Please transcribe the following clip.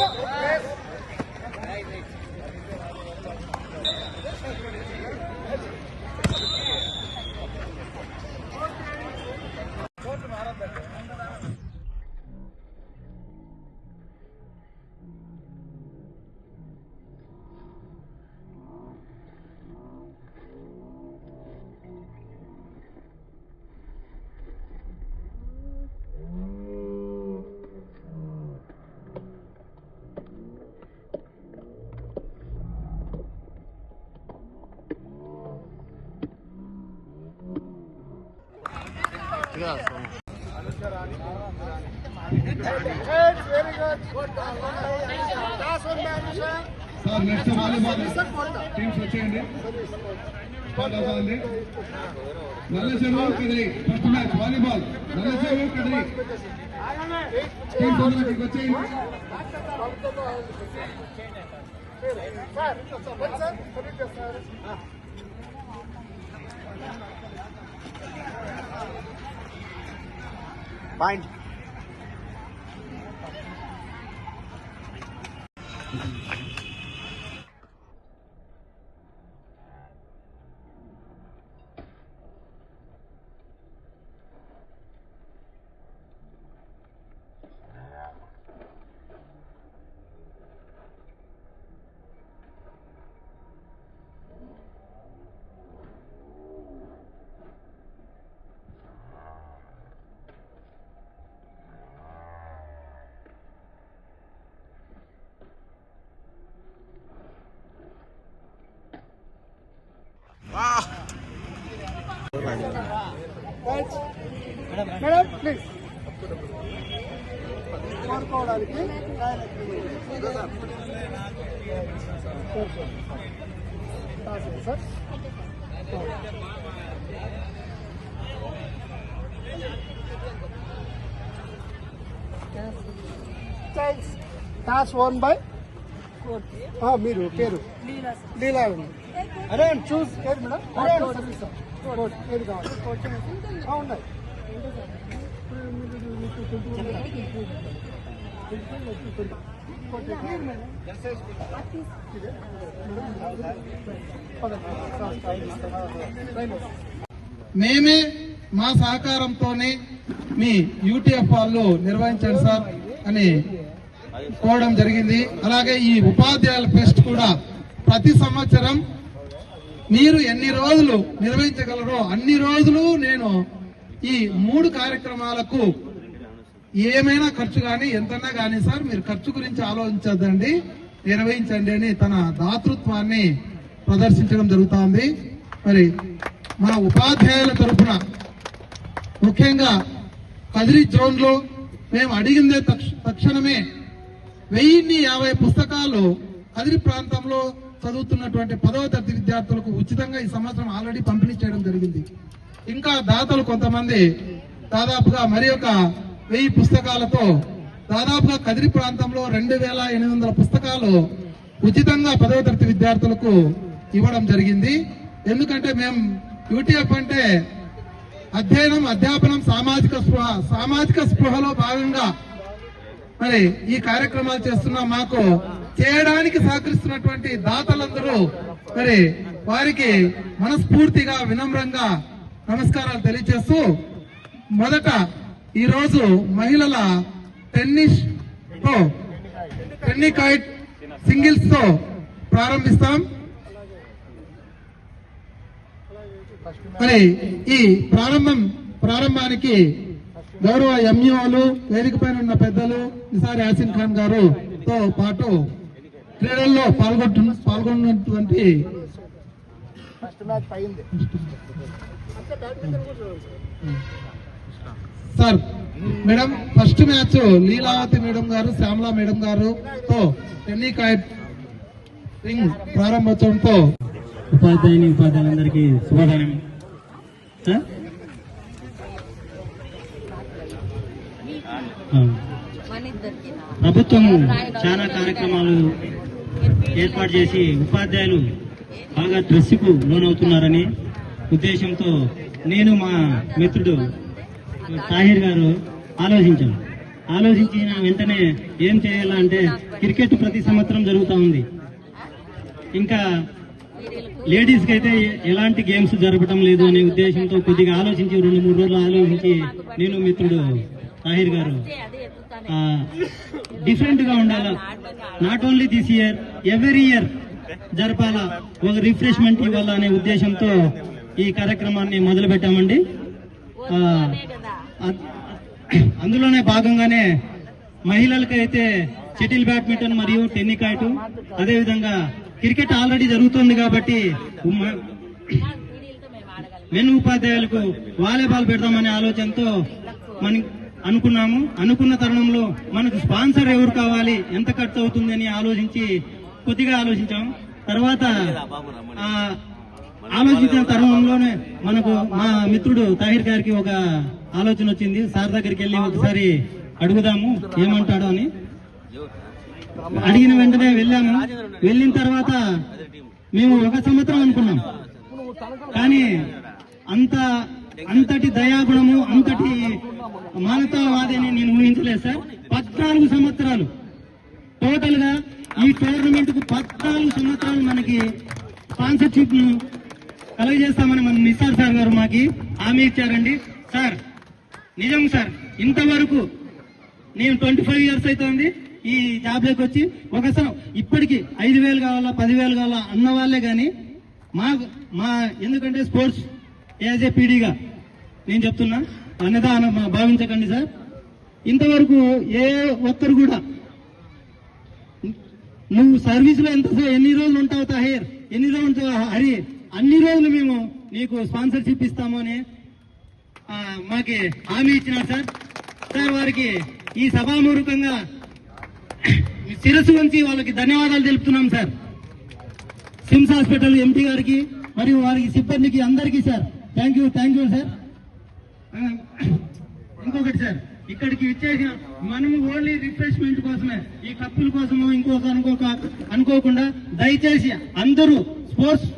えっ? Sir next volleyball teams వచ్చేయండి start అవుతుంది నల్ల చెరువు కదిరి ఫస్ట్ మ్యాచ్ వాలీబాల్ నల్ల చెరువు కదిరి టీమ్స్ అందరూ ఇక్కడికి వచ్చేయండి Mind మేడం ప్లీజ్ కోరుకోవడానికి సార్ టాస్ వన్ బై మీరు పేరు లీలా ఉంది. అరే చూస్. మేడం? సర్వీస్ కోచ్ ఏది కావాలి? ఆ, ఉన్నాయి. మేమే మా సహకారంతోనే మీ యూటీఎఫ్ వాళ్ళు నిర్వహించండి సార్ అని కోవడం జరిగింది. అలాగే ఈ ఉపాధ్యాయుల ఫెస్ట్ కూడా ప్రతి సంవత్సరం మీరు ఎన్ని రోజులు నిర్వహించగలరో అన్ని రోజులు నేను ఈ మూడు కార్యక్రమాలకు ఏమైనా ఖర్చు కానీ ఎంతన్నా కానీ సార్ మీరు ఖర్చు గురించి ఆలోచించద్దండి. నిర్వహించండి అని తన దాతృత్వాన్ని ప్రదర్శించడం జరుగుతోంది మరి మన ఉపాధ్యాయుల తరఫున ముఖ్యంగా కదిరి జోన్లో మేము అడిగిందే తక్ష- తక్షణమే వెయ్యిన్ని యాభై పుస్తకాలు కదిరి ప్రాంతంలో చదువుతున్నటువంటి పదవ తరగతి విద్యార్థులకు ఉచితంగా ఈ సంవత్సరం ఆల్రెడీ పంపిణీ చేయడం జరిగింది. ఇంకా దాతలు కొంతమంది దాదాపుగా మరి ఒక వెయ్యి పుస్తకాలతో దాదాపుగా కదిరి ప్రాంతంలో రెండు వేల ఎనిమిది వందల పుస్తకాలు ఉచితంగా పదవ తరగతి విద్యార్థులకు ఇవ్వడం జరిగింది. ఎందుకంటే మేము యూటీఎఫ్ అంటే అధ్యయనం అధ్యాపనం సామాజిక స్పృహ సామాజిక స్పృహలో భాగంగా మరి ఈ కార్యక్రమాలు చేస్తున్న. మాకు చేయడానికి సహకరిస్తున్నటువంటి దాతలందరూ మరి వారికి మనస్ఫూర్తిగా వినమ్రంగా నమస్కారాలు తెలియజేస్తూ మొదట ఈరోజు మహిళల టెన్నిస్తో టెన్నికాయిట్ సింగిల్స్తో ప్రారంభిస్తాం. మరి ఈ ప్రారంభం ప్రారంభానికి గౌరవ ఎంఈఓలు వేదిక పైన ఉన్న పెద్దలు నిసార్ యాసిన్ ఖాన్ గారు తో పాటు క్రీడల్లో పాల్గొంటు పాల్గొన్నటువంటి ఫస్ట్ మ్యాచ్ అయింది. Sir madam first match Leelavathi madam గారు శ్యామలా మేడం గారు తో టెన్నికాయట్ రింగ్ ప్రారంభోత్సవంతో ఉపాధ్యాయుని ఉపాధ్యాయులందరికీ శుభోదయం. సార్ ఆ. ప్రభుత్వం చాలా కార్యక్రమాలు ఏర్పాటు చేసి ఉపాధ్యాయులు బాగా డ్రెస్సుకు లోనవుతున్నారని ఉద్దేశంతో నేను మా మిత్రుడు తాహిర్ గారు ఆలోచించాను ఆలోచించిన వెంటనే ఏం చేయాలంటే క్రికెట్ ప్రతి సంవత్సరం జరుగుతూ ఉంది. ఇంకా లేడీస్కి అయితే ఎలాంటి గేమ్స్ జరపడం లేదు అనే ఉద్దేశంతో కొద్దిగా ఆలోచించి రెండు మూడు రోజులు ఆలోచించి నేను మిత్రుడు తాహిర్ గారు డిఫరెంట్గా ఉండాలా? Not only this year every year జరపాలా? ఒక రిఫ్రెష్మెంట్ ఇవ్వాలా అనే ఉద్దేశంతో ఈ కార్యక్రమాన్ని మొదలు పెట్టామండి అందులోనే భాగంగానే మహిళలకైతే షటిల్ బ్యాడ్మింటన్ మరియు టెన్నికాయట్ అదేవిధంగా క్రికెట్ ఆల్రెడీ జరుగుతుంది కాబట్టి మెన్ ఉపాధ్యాయులకు వాలీబాల్ పెడదామనే ఆలోచనతో మనం అనుకున్నాము. అనుకున్న తరుణంలో మనకు స్పాన్సర్ ఎవరు కావాలి? ఎంత ఖర్చు అవుతుంది అని ఆలోచించి కొద్దిగా ఆలోచించాం. తర్వాత ఆ ఆలోచించిన తరుణంలోనే మనకు మా మిత్రుడు తాహిర్ గారికి ఒక ఆలోచన వచ్చింది. సార్ దగ్గరికి వెళ్ళి ఒకసారి అడుగుదాము ఏమంటాడు అని. అడిగిన వెంటనే వెళ్ళాము. వెళ్ళిన తర్వాత మేము ఒక సంవత్సరం అనుకున్నాం. కానీ అంత అంతటి దయాగుణము అంతటి మానవతావాది నేను ఊహించలేదు సార్. పద్నాలుగు సంవత్సరాలు. టోటల్గా ఈ టోర్నమెంట్కు పద్నాలుగు సంవత్సరాలు మనకి స్పాన్సర్షిప్ను కలగజేస్తామని మన నిసార్ సార్ గారు మాకి హామీ ఇచ్చారండి. సార్ నిజం సార్ ఇంతవరకు నేను ట్వంటీ ఫైవ్ ఇయర్స్ అవుతుంది ఈ జాబ్లోకి వచ్చి ఒకసారి ఇప్పటికి ఐదు వేలు కావాలా పదివేలు కావాలా అన్న వాళ్ళే కానీ మా మా ఎందుకంటే స్పోర్ట్స్ యాజ్ ఏ పీడీగా నేను చెప్తున్నా? అన్నదా భావించకండి సార్. ఇంతవరకు ఏ ఒక్కరు కూడా నువ్వు సర్వీస్లో ఎంత ఎన్ని రోజులు ఉంటావు తాహిర్? ఎన్ని రోజులు ఉంటావు హరి? అన్ని రోజులు మేము నీకు స్పాన్సర్షిప్ ఇస్తాము అని మాకి హామీ ఇచ్చినారు సార్. సార్ వారికి ఈ సభామూర్ఖంగా శిరస్సు వంచి వాళ్ళకి ధన్యవాదాలు తెలుపుతున్నాం సార్. సిమ్స్ హాస్పిటల్ ఎంపీ గారికి మరియు వారికి సిబ్బందికి అందరికీ sir. Thank you thank you sir. ఇంకొకటి సార్ ఇక్కడికి ఇచ్చేసిన మనము ఓన్లీ రిఫ్రెష్మెంట్ కోసమే. ఈ కప్పుల కోసము ఇంకొక అనుకోక అనుకోకుండా దయచేసి అందరూ స్పోర్ట్స్